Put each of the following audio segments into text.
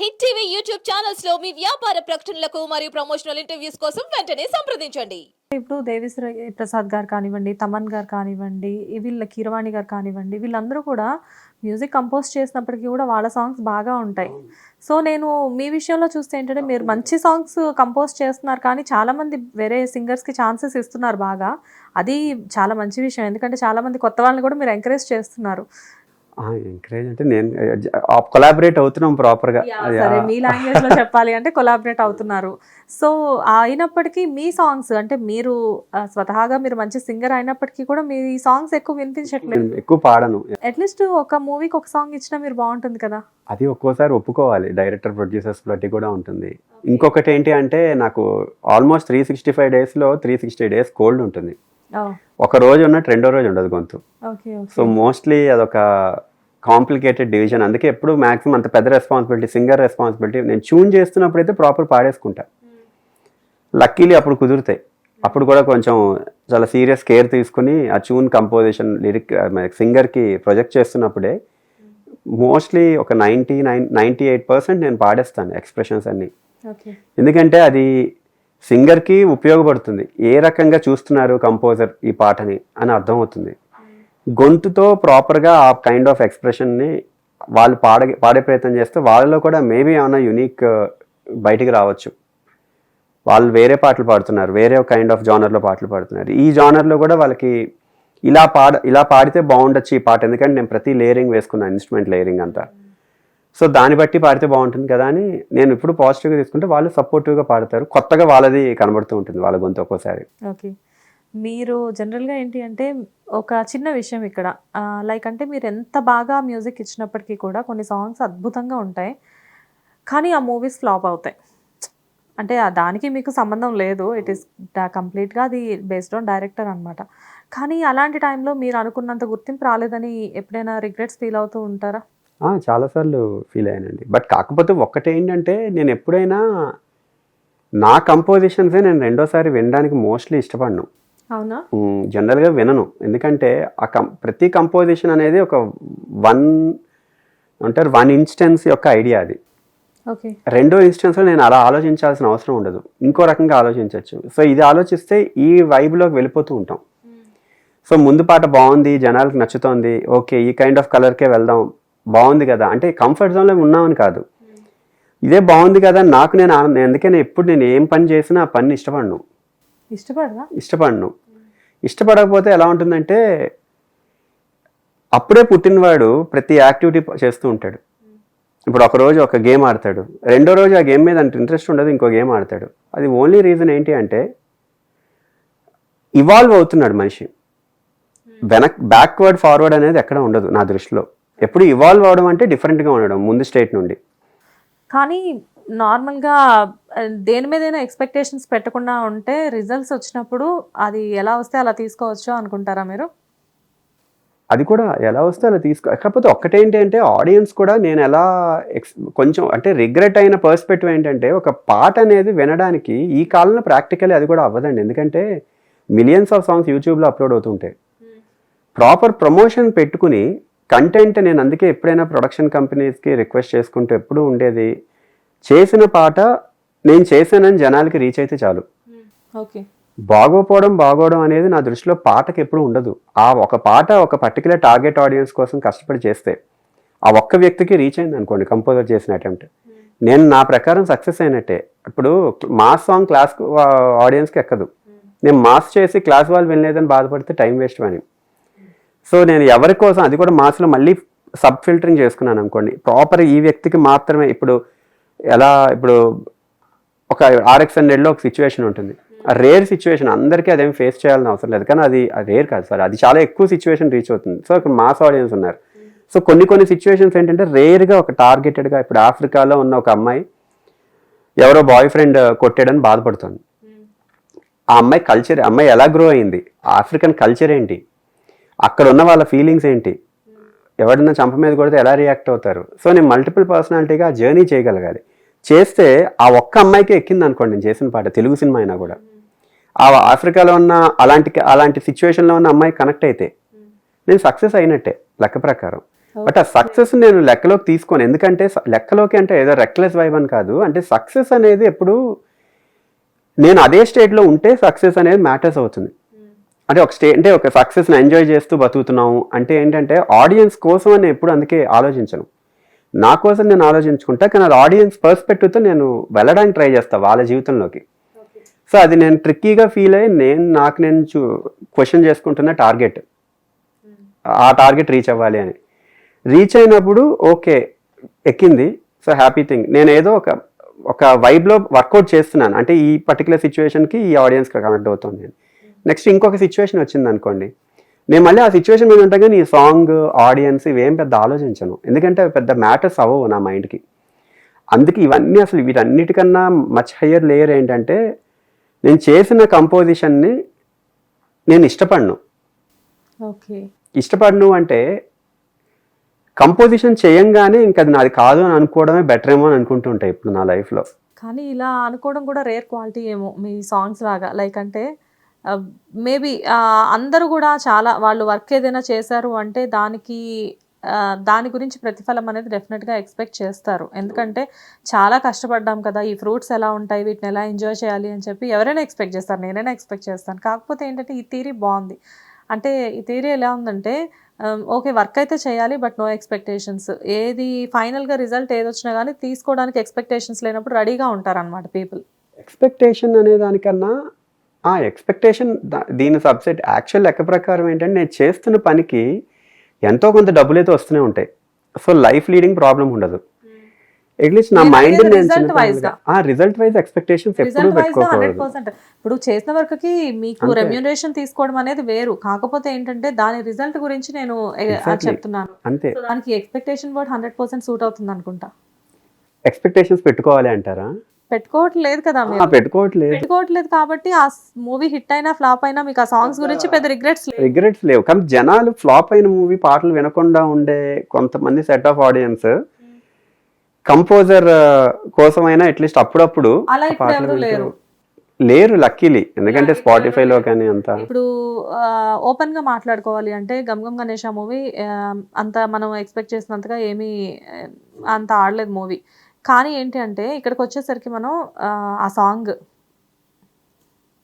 Hit TV YouTube ఛానల్స్లో మీ వ్యాపార ప్రకటనలకు మరియు ప్రమోషనల్ ఇంటర్వ్యూస్ కోసం వెంటనే సంప్రదించండి. ఇప్పుడు దేవిశ్రీ ప్రసాద్ గారు కానివ్వండి తమన్ గారు కానివ్వండి వీళ్ళ కీరవాణి గారు కానివ్వండి వీళ్ళందరూ కూడా మ్యూజిక్ కంపోజ్ చేసినప్పటికీ కూడా వాళ్ళ సాంగ్స్ బాగా ఉంటాయి. సో నేను మీ విషయంలో చూస్తే ఏంటంటే మీరు మంచి సాంగ్స్ కంపోజ్ చేస్తున్నారు కానీ చాలామంది వేరే సింగర్స్కి ఛాన్సెస్ ఇస్తున్నారు బాగా. అది చాలా మంచి విషయం. ఎందుకంటే చాలామంది కొత్త వాళ్ళని కూడా మీరు ఎంకరేజ్ చేస్తున్నారు. ఎంకరేజ్ అంటే నేను కొలాబరేట్ అవుతున్నాం ప్రాపర్గా సరే మీ లాంగ్వేజ్లో చెప్పాలి అంటే కొలాబరేట్ అవుతున్నారు. సో అయినప్పటికీ మీ సాంగ్స్ అంటే మీరు స్వతహాగా మీరు మంచి సింగర్ అయినప్పటికీ కూడా మీ సాంగ్స్ ఎక్కువ వినిపించట్లేదు. ఎక్కువ పాడను. అట్లీస్ట్ ఒక మూవీకి ఒక సాంగ్ ఇచ్చినా మీరు బాగుంటుంది కదా. అది ఒక్కోసారి ఒప్పుకోవాలి. డైరెక్టర్ ప్రొడ్యూసర్స్ బట్టి కూడా ఉంటుంది. ఇంకొకటి ఏంటి అంటే నాకు ఆల్మోస్ట్ త్రీ సిక్స్టీ ఫైవ్ డేస్లో త్రీ సిక్స్టీ డేస్ కోల్డ్ ఉంటుంది. ఒక రోజు ఉన్నట్టు రెండో రోజు ఉండదు గొంతు. ఓకే సో మోస్ట్లీ అదొక కాంప్లికేటెడ్ డివిజన్. అందుకే ఎప్పుడు మాక్సిమం అంత పెద్ద రెస్పాన్సిబిలిటీ సింగర్ రెస్పాన్సిబిలిటీ. నేను ట్యూన్ చేస్తున్నప్పుడు అయితే ప్రాపర్ పాడేసుకుంటా. లక్కీలీ అప్పుడు కుదురుతాయి. అప్పుడు కూడా కొంచెం చాలా సీరియస్ కేర్ తీసుకుని ఆ ట్యూన్ కంపోజిషన్ లిరిక్ సింగర్కి ప్రొజెక్ట్ చేస్తున్నప్పుడే మోస్ట్లీ ఒక ninety nine ninety eight percent నేను పాడేస్తాను ఎక్స్ప్రెషన్స్ అన్నీ. ఎందుకంటే అది సింగర్కి ఉపయోగపడుతుంది. ఏ రకంగా చూస్తున్నారు కంపోజర్ ఈ పాటని అని అర్థమవుతుంది. గొంతుతో ప్రాపర్గా ఆ కైండ్ ఆఫ్ ఎక్స్ప్రెషన్ని వాళ్ళు పాడ పాడే ప్రయత్నం చేస్తే వాళ్ళలో కూడా మేబీ ఏమైనా యునిక్ బయటికి రావచ్చు. వాళ్ళు వేరే పాటలు పాడుతున్నారు వేరే కైండ్ ఆఫ్ జానర్లో పాటలు పాడుతున్నారు. ఈ జానర్లో కూడా వాళ్ళకి ఇలా పాడ ఇలా పాడితే బాగుండొచ్చు ఈ పాట. ఎందుకంటే నేను ప్రతి లేయరింగ్ వేసుకున్నాను ఇన్స్ట్రుమెంట్ లేయరింగ్ అంతా. సో దాన్ని బట్టి పాడితే బాగుంటుంది కదా అని నేను ఇప్పుడు పాజిటివ్గా తీసుకుంటే వాళ్ళు సపోర్టివ్గా పాడతారు. కొత్తగా వాళ్ళది కనబడుతూ ఉంటుంది వాళ్ళ గొంతు ఒక్కోసారి. ఓకే మీరు జనరల్గా ఏంటి అంటే ఒక చిన్న విషయం ఇక్కడ. లైక్ అంటే మీరు ఎంత బాగా మ్యూజిక్ ఇచ్చినప్పటికీ కూడా కొన్ని సాంగ్స్ అద్భుతంగా ఉంటాయి. కానీ ఆ మూవీస్ ఫ్లాప్ అవుతాయి. అంటే దానికి మీకు సంబంధం లేదు. ఇట్ ఈస్ కంప్లీట్గా అది బేస్డ్ ఆన్ డైరెక్టర్ అనమాట కానీ అలాంటి టైంలో మీరు అనుకున్నంత గుర్తింపు రాలేదని ఎప్పుడైనా రిగ్రెట్స్ ఫీల్ అవుతూ ఉంటారా? చాలాసార్లు ఫీల్ అయ్యానండి. బట్ కాకపోతే ఒక్కటేంటంటే నేను ఎప్పుడైనా నా కంపోజిషన్సే నేను రెండోసారి వినడానికి మోస్ట్లీ ఇష్టపడను. జనరల్గా వినను. ఎందుకంటే ఆ కం ప్రతి కంపోజిషన్ అనేది ఒక వన్ అంటారు వన్ ఇన్స్టెన్స్ యొక్క ఐడియా అది. ఓకే. రెండో ఇన్స్టెన్స్లో నేను అలా ఆలోచించాల్సిన అవసరం ఉండదు. ఇంకో రకంగా ఆలోచించవచ్చు సో ఇది ఆలోచిస్తే ఈ వైబ్లోకి వెళ్ళిపోతూ ఉంటాం. సో ముందు పాట బాగుంది జనాలకు నచ్చుతోంది ఓకే ఈ కైండ్ ఆఫ్ కలర్కే వెళ్దాం బాగుంది కదా. అంటే కంఫర్ట్ జోన్లో ఉన్నామని కాదు. ఇదే బాగుంది కదా నాకు నేను అందుకే నేను ఎప్పుడు నేను ఏం పని చేసినా ఆ పని ఇష్టపడను. ఇష్టపడరా? ఇష్టపడను. ఇష్టపడకపోతే ఎలా ఉంటుందంటే అప్పుడే పుట్టినవాడు ప్రతి యాక్టివిటీ చేస్తూ ఉంటాడు. ఇప్పుడు ఒక రోజు ఒక గేమ్ ఆడతాడు. రెండో రోజు ఆ గేమ్ మీద అంత ఇంట్రెస్ట్ ఉండదు ఇంకో గేమ్ ఆడతాడు. అది ఓన్లీ రీజన్ ఏంటి అంటే ఇవాల్వ్ అవుతున్నాడు మనిషి. వెనక్ బ్యాక్వర్డ్ ఫార్వర్డ్ అనేది ఎక్కడ ఉండదు నా దృష్టిలో. ఎప్పుడు ఇవాల్వ్ అవడం అంటే డిఫరెంట్గా ఉండడం ముందు స్టేట్ నుండి. కానీ నార్మల్గా దేని మీదైనా ఎక్స్పెక్టేషన్స్ పెట్టకుండా ఉంటే రిజల్ట్స్ వచ్చినప్పుడు అది ఎలా వస్తే అలా తీసుకోవచ్చు అనుకుంటారా మీరు? అది కూడా ఎలా వస్తే అలా తీసుకో కాకపోతే ఒక్కటేంటి అంటే ఆడియన్స్ కూడా నేను ఎలా ఎక్స్ కొంచెం అంటే రిగ్రెట్ అయిన పర్స్పెక్టివ్ ఏంటంటే ఒక పాట అనేది వినడానికి ఈ కాలంలో ప్రాక్టికల్లీ అది కూడా అవ్వదండి. ఎందుకంటే మిలియన్స్ ఆఫ్ సాంగ్స్ యూట్యూబ్లో అప్లోడ్ అవుతుంటాయి. ప్రాపర్ ప్రమోషన్ పెట్టుకుని కంటెంట్ నేను అందుకే ఎప్పుడైనా ప్రొడక్షన్ కంపెనీస్కి రిక్వెస్ట్ చేసుకుంటూ ఎప్పుడూ ఉండేది చేసిన పాట నేను చేశానని జనాలకి రీచ్ అయితే చాలు. ఓకే. బాగోపోవడం బాగోవడం అనేది నా దృష్టిలో పాటకి ఎప్పుడు ఉండదు. ఆ ఒక పాట ఒక పర్టికులర్ టార్గెట్ ఆడియన్స్ కోసం కష్టపడి చేస్తే ఆ ఒక్క వ్యక్తికి రీచ్ అయింది అనుకోండి కంపోజర్ చేసిన అటెంప్ట్ నేను నా ప్రకారం సక్సెస్ అయినట్టే. ఇప్పుడు మాస్ సాంగ్ క్లాస్ ఆడియన్స్కి ఎక్కదు. నేను మాస్ చేసి క్లాస్ వాళ్ళు వినలేదని బాధపడితే టైం వేస్ట్ అని సో నేను ఎవరి కోసం అది కూడా మాస్లో మళ్ళీ సబ్ ఫిల్టరింగ్ చేసుకున్నాను అనుకోండి. ప్రాపర్ ఈ వ్యక్తికి మాత్రమే ఇప్పుడు ఎలా ఇప్పుడు ఒక ఆర్ఎక్స్ హండ్రెడ్లో ఒక సిచ్యువేషన్ ఉంటుంది. ఆ రేర్ సిచ్యువేషన్ అందరికీ అదేం ఫేస్ చేయాలని అవసరం లేదు. కానీ అది రేర్ కాదు సార్ అది చాలా ఎక్కువ సిచ్యువేషన్ రీచ్ అవుతుంది. సో ఇక్కడ మాస్ ఆడియన్స్ ఉన్నారు. సో కొన్ని కొన్ని సిచ్యువేషన్స్ ఏంటంటే రేర్గా ఒక టార్గెటెడ్గా ఇప్పుడు ఆఫ్రికాలో ఉన్న ఒక అమ్మాయి ఎవరో బాయ్ ఫ్రెండ్ కొట్టాడని బాధపడుతుంది. ఆ అమ్మాయి కల్చర్ అమ్మాయి ఎలా గ్రో అయింది? ఆఫ్రికన్ కల్చర్ ఏంటి? అక్కడ ఉన్న వాళ్ళ ఫీలింగ్స్ ఏంటి? ఎవడన్నా చంప మీద కొడితే ఎలా రియాక్ట్ అవుతారు? సో నేను మల్టిపుల్ పర్సనాలిటీగా జర్నీ చేయగలగాలి. చేస్తే ఆ ఒక్క అమ్మాయికే ఎక్కింది అనుకోండి నేను చేసిన పాట తెలుగు సినిమా అయినా కూడా. ఆ ఆఫ్రికాలో ఉన్న అలాంటి అలాంటి సిచ్యువేషన్లో ఉన్న అమ్మాయి కనెక్ట్ అయితే నేను సక్సెస్ అయినట్టే లెక్క ప్రకారం. బట్ ఆ సక్సెస్ నేను లెక్కలోకి తీసుకోను. ఎందుకంటే లెక్కలోకి అంటే ఏదో రెక్లెస్ వైబ్ అని కాదు. అంటే సక్సెస్ అనేది ఎప్పుడు నేను అదే స్టేట్లో ఉంటే సక్సెస్ అనేది మ్యాటర్స్ అవుతుంది. అంటే ఒక స్టే అంటే ఒక సక్సెస్ని ఎంజాయ్ చేస్తూ బతుకుతున్నాము అంటే ఏంటంటే ఆడియన్స్ కోసం అని ఎప్పుడు అందుకే ఆలోచించను. నా కోసం నేను ఆలోచించుకుంటా కానీ అది ఆడియన్స్ పర్స్పెక్టివ్తో నేను వెళ్ళడానికి ట్రై చేస్తాను వాళ్ళ జీవితంలోకి. సో అది నేను ట్రిక్కీగా ఫీల్ అయ్యి నేను నాకు నేను చూ క్వశ్చన్ చేసుకుంటున్న టార్గెట్ ఆ టార్గెట్ రీచ్ అవ్వాలి అని. రీచ్ అయినప్పుడు ఓకే ఎక్కింది. సో హ్యాపీ థింగ్ నేను ఏదో ఒక ఒక వైబ్లో వర్కౌట్ చేస్తున్నాను. అంటే ఈ పర్టికులర్ సిచ్యువేషన్కి ఈ ఆడియన్స్కి కనెక్ట్ అవుతుంది. నెక్స్ట్ ఇంకొక సిచ్యువేషన్ వచ్చింది అనుకోండి నేను మళ్ళీ ఆ సిచ్యువేషన్ మీద ఉంటా కానీ ఈ సాంగ్ ఆడియన్స్ ఇవేం పెద్ద ఆలోచించను. ఎందుకంటే అవి పెద్ద మ్యాటర్స్ అవ్వవు నా మైండ్కి అందుకే ఇవన్నీ అసలు వీటన్నిటికన్నా మచ్ హయ్యర్ లేయర్ ఏంటంటే నేను చేసిన కంపోజిషన్ని నేను ఇష్టపడను. ఓకే. ఇష్టపడను అంటే కంపోజిషన్ చేయంగానే ఇంకా అది నాది కాదు అని అనుకోవడమే బెటర్ ఏమో అని అనుకుంటుంటాయి ఇప్పుడు నా లైఫ్లో కానీ ఇలా అనుకోవడం కూడా రేర్ క్వాలిటీ ఏమో మీ సాంగ్స్ లాగా. లైక్ అంటే మేబీ అందరూ కూడా చాలా వాళ్ళు వర్క్ ఏదైనా చేశారు అంటే దానికి దాని గురించి ప్రతిఫలం అనేది డెఫినెట్గా ఎక్స్పెక్ట్ చేస్తారు. ఎందుకంటే చాలా కష్టపడ్డాం కదా ఈ ఫ్రూట్స్ ఎలా ఉంటాయి వీటిని ఎలా ఎంజాయ్ చేయాలి అని చెప్పి ఎవరైనా ఎక్స్పెక్ట్ చేస్తారు నేనైనా ఎక్స్పెక్ట్ చేస్తాను. కాకపోతే ఏంటంటే ఈ థీరీ బాగుంది. అంటే ఈ థీరీ ఎలా ఉందంటే ఓకే వర్క్ అయితే చేయాలి బట్ నో ఎక్స్పెక్టేషన్స్. ఏది ఫైనల్గా రిజల్ట్ ఏది వచ్చినా కానీ తీసుకోవడానికి ఎక్స్పెక్టేషన్స్ లేనప్పుడు రెడీగా ఉంటారన్నమాట పీపుల్. ఎక్స్పెక్టేషన్ అనే దానికన్నా ఆ ఎక్స్పెక్టేషన్ దీని సబ్సెట్ యాక్చువల్ లెక్క ప్రకారం ఏంటంటే నేను చేస్తున్న పనికి ఎంతో కొంత డబ్బులు అయితే వస్తూనే ఉంటాయి. సో లైఫ్ లీడింగ్ ప్రాబ్లం ఉండదు. అట్లీస్ట్ నా మీరు మైండ్. రిజల్ట్ వైజ్ ఎక్స్పెక్టేషన్స్ ఎప్పుడూ పెట్టుకోకూడదు. ఇప్పుడు చేసిన వర్క్కి మీకు. రెమ్యూనరేషన్ తీసుకోవడం అనేది వేరు. కాకపోతే ఏంటంటే దాని రిజల్ట్ గురించి నేను. చెప్తున్నాను. అంతే. దానికి expectation word hundred percent suit అవుతుంది అనుకుంటా ఎక్స్పెక్టేషన్స్ పెట్టుకోవాలి అంటారా? పెట్టుకోవట్లేదు కదా మీరు. పెట్టుకోవట్లేదు. పెట్టుకోవట్లేదు కాబట్టి ఆ మూవీ హిట్ అయినా ఫ్లాప్ అయినా మీకు ఆ సాంగ్స్ గురించి పెద్ద రిగ్రెట్స్ రిగ్రెట్స్ లేవు. కానీ జనాలు ఫ్లాప్ అయిన మూవీ పాటలు వినకుండా ఉండే కొంతమంది సెట్ ఆఫ్ ఆడియన్స్ కంపోజర్ కోసమైనా అట్లీస్ట్ అప్పుడప్పుడు పాటలు లేరు. లేరు లక్కీలీ ఎందుకంటే స్పాటిఫైలో కానీ అంత. ఇప్పుడు ఓపెన్గా మాట్లాడుకోవాలి అంటే గమ్ గమ్ గణేష్ మూవీ అంత మనం ఎక్స్పెక్ట్ చేసినంతగా ఏమీ అంత ఆడలేదు మూవీ. కానీ ఏంటి అంటే ఇక్కడికి వచ్చేసరికి మనం ఆ, ఆ సాంగ్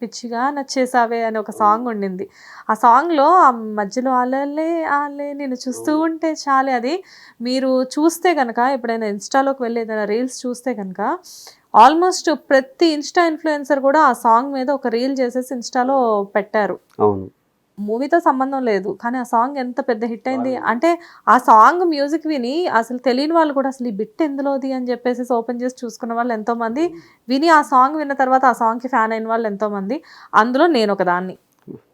పిచ్చిగా నచ్చేసావే అని ఒక సాంగ్ ఉండింది. ఆ సాంగ్లో ఆ మధ్యలో ఆలే ఆలే నేను చూస్తూ ఉంటే చాలే అది మీరు చూస్తే కనుక ఎప్పుడైనా ఇన్స్టాలోకి వెళ్ళి ఏదైనా రీల్స్ చూస్తే కనుక ఆల్మోస్ట్ ప్రతి ఇన్స్టా ఇన్ఫ్లుయెన్సర్ కూడా ఆ సాంగ్ మీద ఒక రీల్ చేసేసి ఇన్స్టాలో పెట్టారు. అవును. మూవీతో సంబంధం లేదు. కానీ ఆ సాంగ్ ఎంత పెద్ద హిట్ అయింది అంటే ఆ సాంగ్ మ్యూజిక్ విని అసలు తెలియని వాళ్ళు కూడా అసలు ఈ బిట్ ఎందులోది అని చెప్పేసి ఓపెన్ చేసి చూసుకున్న వాళ్ళు ఎంతో మంది విని ఆ సాంగ్ విన్న తర్వాత ఆ సాంగ్కి ఫ్యాన్ అయిన వాళ్ళు ఎంతో మంది అందులో నేను ఒక దాన్ని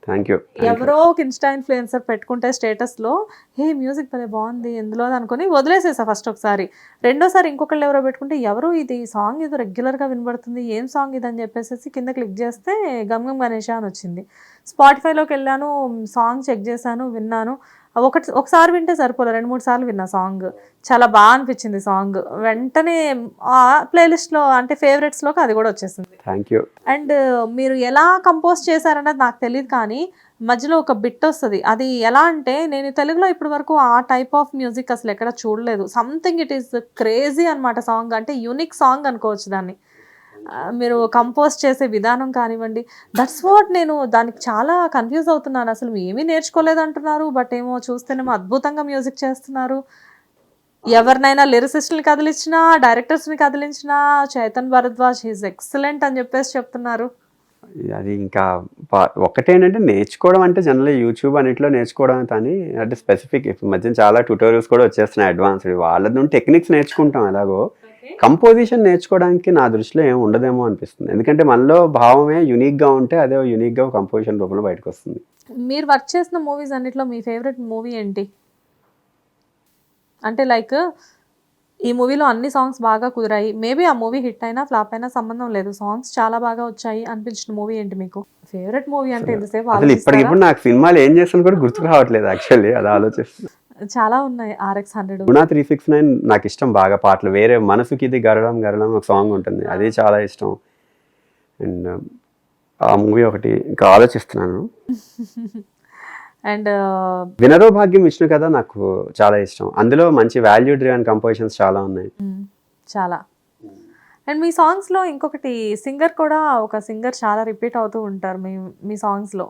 థ్యాంక్ యూ ఎవరో ఒక ఇన్స్టా ఇన్ఫ్లుయెన్సర్ పెట్టుకుంటే స్టేటస్లో హే మ్యూజిక్ భలే బాగుంది ఎందులో అనుకుని వదిలేసేసా ఫస్ట్ ఒకసారి. రెండోసారి ఇంకొకళ్ళు ఎవరో పెట్టుకుంటే ఎవరు ఇది? సాంగ్ ఇది రెగ్యులర్గా వినబడుతుంది ఏం సాంగ్ ఇది అని చెప్పేసి కింద క్లిక్ చేస్తే గమ్ గమ్ గణేష అని వచ్చింది. స్పాటిఫైలోకి వెళ్ళాను సాంగ్ చెక్ చేశాను విన్నాను. ఒకటి ఒకసారి వింటే సరిపోలే రెండు మూడు సార్లు విన్నా సాంగ్. చాలా బాగా అనిపించింది సాంగ్. వెంటనే ఆ ప్లేలిస్ట్లో అంటే ఫేవరెట్స్లోకి అది కూడా వచ్చేసింది. థ్యాంక్ యూ అండ్ మీరు ఎలా కంపోజ్ చేశారన్నది నాకు తెలియదు కానీ మధ్యలో ఒక బిట్ వస్తుంది. అది ఎలా అంటే నేను తెలుగులో ఇప్పటి వరకు ఆ టైప్ ఆఫ్ మ్యూజిక్ అసలు ఎక్కడ చూడలేదు. సంథింగ్ ఇట్ ఈస్ క్రేజీ అనమాట సాంగ్. అంటే యూనిక్ సాంగ్ అనుకోవచ్చు దాన్ని. మీరు కంపోజ్ చేసే విధానం కానివ్వండి. దట్స్ వాట్ నేను దానికి చాలా కన్ఫ్యూజ్ అవుతున్నాను. అసలు ఏమీ నేర్చుకోలేదు అంటున్నారు బట్ ఏమో చూస్తేనేమో అద్భుతంగా మ్యూజిక్ చేస్తున్నారు. ఎవరినైనా లిరిసిస్ట్ని కదిలించినా డైరెక్టర్స్ని కదిలించినా చైతన్ భరద్వాజ్ హీస్ ఎక్సలెంట్ అని చెప్పేసి చెప్తున్నారు. అది ఇంకా పా- నేర్చుకోవడం అంటే జనరల్ యూట్యూబ్ అన్నింటిలో నేర్చుకోవడం కానీ అంటే స్పెసిఫిక్ ఈ మధ్య చాలా ట్యూటోరియల్స్ కూడా వచ్చేస్తున్నాయి అడ్వాన్స్డ్ వాళ్ళ నుండి టెక్నిక్స్ నేర్చుకుంటాం ఎలాగో. కంపోజిషన్ నేర్చుకోవడానికి నా దృష్టిలో ఏం ఉండదేమో అనిపిస్తుంది. ఎందుకంటే మనలో భావమే యూనిక్గా ఉంటే అదే యూనిక్గా కంపోజిషన్ రూపంలో బయటకు వస్తుంది మీరు వర్క్ చేసిన మూవీస్ అన్నిట్లో మీ ఫేవరెట్ మూవీ ఏంటి? అంటే లైక్ ఈ మూవీలో అన్ని సాంగ్స్ బాగా కుదిరాయి. మేబీ ఆ మూవీ హిట్ అయినా ఫ్లాప్ అయినా సంబంధం లేదు. సాంగ్స్ చాలా బాగా వచ్చాయి అనిపించిన మూవీ ఏంటి మీకు? ఫేవరెట్ మూవీ అంటే ఎంతసేపు? ఇప్పటికిప్పుడు నాకు సినిమాలు ఏం చేస్తాను కూడా గుర్తుకు రావట్లేదు యాక్చువల్లీ అది ఆలోచిస్తుంది చాలా ఉన్నాయి ఆర్ఎక్స్ హండ్రెడ్ గుణా త్రీ సిక్స్ నైన్ నాకు ఇష్టం బాగా పాటలు. వేరే మనసుకి ఇది గరడం గరడం ఒక సాంగ్ ఉంటుంది. అది చాలా ఇష్టం. అండ్ ఆ మూవీ ఒకటి ఇంకా ఆలోచిస్తున్నాను. అండ్ వినరో భాగ్యం విష్ణు కదా నాకు చాలా ఇష్టం. అందులో మంచి వాల్యూ డ్రివెన్ కంపోజిషన్స్ చాలా ఉన్నాయి. చాలా. అండ్ మీ సాంగ్స్లో ఇంకొకటి సింగర్ కూడా ఒక సింగర్ చాలా రిపీట్ అవుతూ ఉంటారు మీ మీ సాంగ్స్లో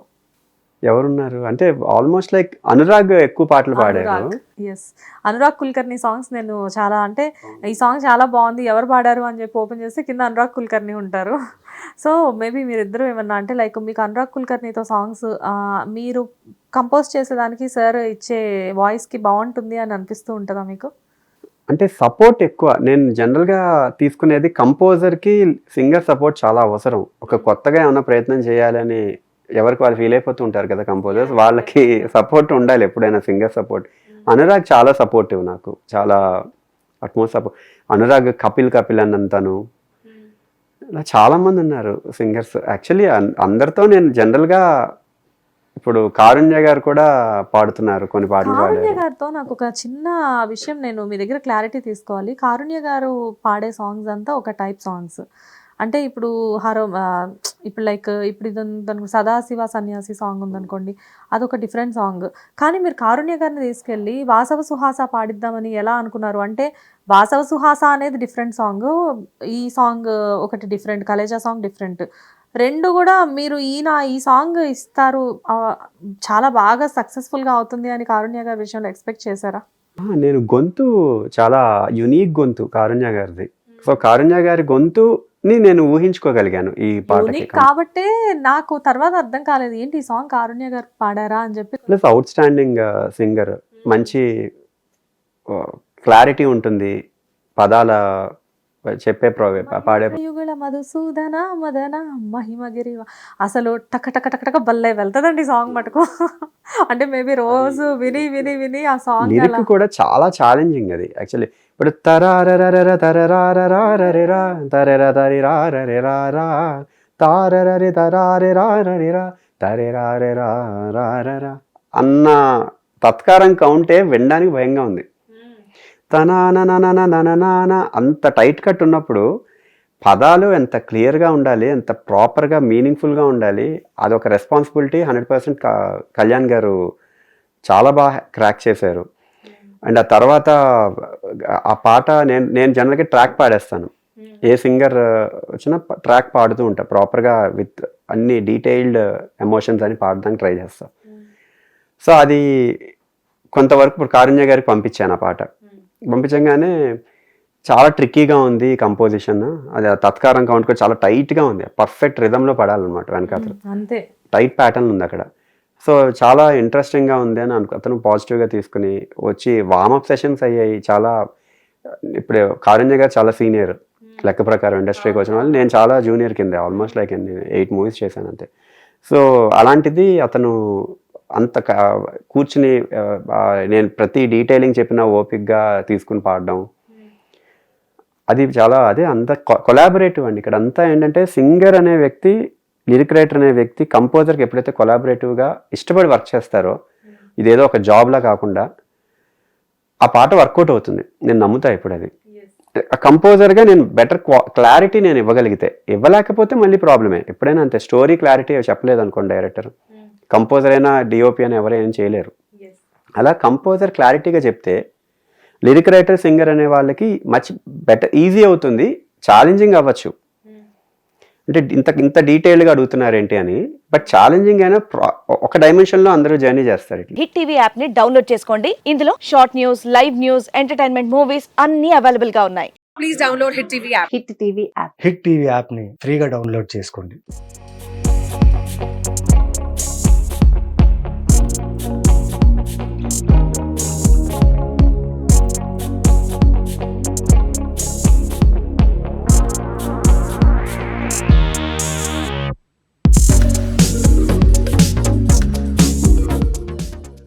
ఎవరున్నారు? అంటే ఆల్మోస్ట్ లైక్ అనురాగ్ ఎక్కువ పాటలు పాడారు. ఎస్ అనురాగ్ కుల్కర్ని సాంగ్స్ నేను చాలా అంటే ఈ సాంగ్ చాలా బాగుంది ఎవరు పాడారు అని చెప్పి ఓపెన్ చేస్తే కింద అనురాగ్ కుల్కర్ని ఉంటారు. సో మేబీ మీరిద్దరు ఏమన్నా అంటే లైక్ మీకు అనురాగ్ కుల్కర్నితో సాంగ్స్ మీరు కంపోజ్ చేసేదానికి సార్ ఇచ్చే వాయిస్కి బాగుంటుంది అని అనిపిస్తూ ఉంటుందా మీకు? అంటే సపోర్ట్ ఎక్కువ. నేను జనరల్గా తీసుకునేది కంపోజర్కి సింగర్ సపోర్ట్ చాలా అవసరం. ఒక కొత్తగా ఏమైనా ప్రయత్నం చేయాలని ఎవరికి వాళ్ళు ఫీల్ అయిపోతూ ఉంటారు కదా కంపోజర్స్ వాళ్ళకి సపోర్ట్ ఉండాలి ఎప్పుడైనా సింగర్ సపోర్ట్ అనురాగ్ చాలా సపోర్టివ్ నాకు. చాలా అట్మోస్ట్ సపోర్ట్ అనురాగ్ కపిల్ కపిల్ అన్నంతను. ఇలా చాలా మంది ఉన్నారు సింగర్స్ యాక్చువల్లీ అందరితో నేను జనరల్గా ఇప్పుడు కారుణ్య గారు కూడా పాడుతున్నారు కొన్ని పాటలు కారుణ్య గారితో నాకు ఒక చిన్న విషయం నేను మీ దగ్గర క్లారిటీ తీసుకోవాలి. కారుణ్య గారు పాడే సాంగ్స్ అంతా ఒక టైప్ సాంగ్స్ అంటే ఇప్పుడు హరో ఇప్పుడు లైక్ ఇప్పుడు ఇది దానికి సదాశివ సన్యాసి సాంగ్ ఉందనుకోండి అదొక డిఫరెంట్ సాంగ్ కానీ మీరు కారుణ్య గారిని తీసుకెళ్ళి వాసవ సుహాస పాడిద్దామని ఎలా అనుకున్నారు? అంటే వాసవ సుహాస అనేది డిఫరెంట్ సాంగ్ ఈ సాంగ్ ఒకటి డిఫరెంట్ కలేజా సాంగ్ డిఫరెంట్ రెండు కూడా మీరు ఈయన ఈ సాంగ్ ఇస్తారు చాలా బాగా సక్సెస్ఫుల్గా అవుతుంది అని కారుణ్య గారి విషయంలో ఎక్స్పెక్ట్ చేశారా? నేను గొంతు చాలా యునీక్ గొంతు కారుణ్య గారిది. సో కారుణ్య గారి గొంతు నేను ఊహించుకోగలిగాను ఈ యూనిక్ కాబట్టే నాకు తర్వాత అర్థం కాలేదు ఏంటి ఈ సాంగ్ కారుణ్య గారు పాడారా? అని చెప్పి. ప్లస్ అవుట్ స్టాండింగ్ సింగర్ మంచి క్లారిటీ ఉంటుంది పదాల చెప్పే పాడే యుగుల మధుసూదన మదన మహిమగిరి అసలు టక టక టక టక బల్లే వెళ్తుందండి సాంగ్ మటుకు. అంటే మేబీ రోజు విని విని విని ఆ సాంగ్ కూడా చాలా ఛాలెంజింగ్ అది. యాక్చువల్లీ ఇప్పుడు తరారరర తరరారరారరిరా తరెర తరిరారరిరారా తారరరి తరారెరారరిరా తరెరారెరారరా అన్న తత్కారం కౌంటే వినడానికి భయంగా ఉంది. తనాననననననన అంత టైట్ కట్ ఉన్నప్పుడు పదాలు ఎంత క్లియర్గా ఉండాలి ఎంత ప్రాపర్గా మీనింగ్ఫుల్గా ఉండాలి అదొక రెస్పాన్సిబిలిటీ హండ్రెడ్ పర్సెంట్ కళ్యాణ్ గారు చాలా బాగా క్రాక్ చేశారు. అండ్ ఆ తర్వాత ఆ పాట నేను నేను జనరల్గా ట్రాక్ పాడేస్తాను. ఏ సింగర్ వచ్చినా ట్రాక్ పాడుతూ ఉంటా ప్రాపర్గా విత్ అన్ని డీటెయిల్డ్ ఎమోషన్స్ అని పాడడానికి ట్రై చేస్తా. సో అది కొంతవరకు ఇప్పుడు కారుణ్య గారికి పంపించాను ఆ పాట. పంపించగానే చాలా ట్రిక్కీగా ఉంది కంపోజిషన్ అది తత్కారం కౌంట్ కూడా చాలా టైట్గా ఉంది. పర్ఫెక్ట్ రిధంలో పడాలన్నమాట వెనకాతలు. అంతే. టైట్ ప్యాటర్న్ ఉంది అక్కడ. సో చాలా ఇంట్రెస్టింగ్గా ఉంది అని అనుకో అతను పాజిటివ్గా తీసుకుని వచ్చి వామప్ సెషన్స్ అయ్యాయి. చాలా ఇప్పుడు కారుణ్య గారు చాలా సీనియర్ లెక్క ప్రకారం ఇండస్ట్రీకి వచ్చిన వాళ్ళు. నేను చాలా జూనియర్ కింద ఆల్మోస్ట్ లైక్ ఎయిట్ మూవీస్ చేశాను అంతే. సో అలాంటిది అతను అంత కూర్చుని నేను ప్రతి డీటెయిలింగ్ చెప్పిన ఓపిక్గా తీసుకుని పాడడం. అది చాలా అదే అంత కొలాబరేటివ్ అండి. ఇక్కడ అంతా ఏంటంటే సింగర్ అనే వ్యక్తి లిరిక్ రైటర్ అనే వ్యక్తి కంపోజర్కి ఎప్పుడైతే కొలాబరేటివ్గా ఇష్టపడి వర్క్ చేస్తారో ఇదేదో ఒక జాబ్లా కాకుండా ఆ పాట వర్కౌట్ అవుతుంది. నేను నమ్ముతా ఇప్పుడు అది. కంపోజర్గా నేను బెటర్ క్లారిటీ నేను ఇవ్వగలిగితే ఇవ్వలేకపోతే మళ్ళీ ప్రాబ్లమే ఎప్పుడైనా అంతే స్టోరీ క్లారిటీ చెప్పలేదు అనుకోండి డైరెక్టర్ కంపోజర్ అయినా డిఓపి అయినా ఎవరైనా చేయలేరు. అలా కంపోజర్ క్లారిటీగా చెప్తే లిరిక్ రైటర్ సింగర్ అనే వాళ్ళకి మచ్ బెటర్ ఈజీ అవుతుంది ఛాలెంజింగ్ అవ్వచ్చు. అంటే ఇంత ఇంత డీటెయిల్గా అడుగుతున్నారు ఏంటి అని బట్ ఛాలెంజింగ్ అయినా ఒక డైమెన్షన్లో అందరూ జర్నీ చేస్తారు హిట్ టీవీ యాప్ని డౌన్లోడ్ చేసుకోండి. ఇందులో short news live news entertainment movies అన్ని అవైలబుల్గా ఉన్నాయి. హిట్ టీవీ యాప్ని ఫ్రీగా డౌన్లోడ్ చేసుకోండి.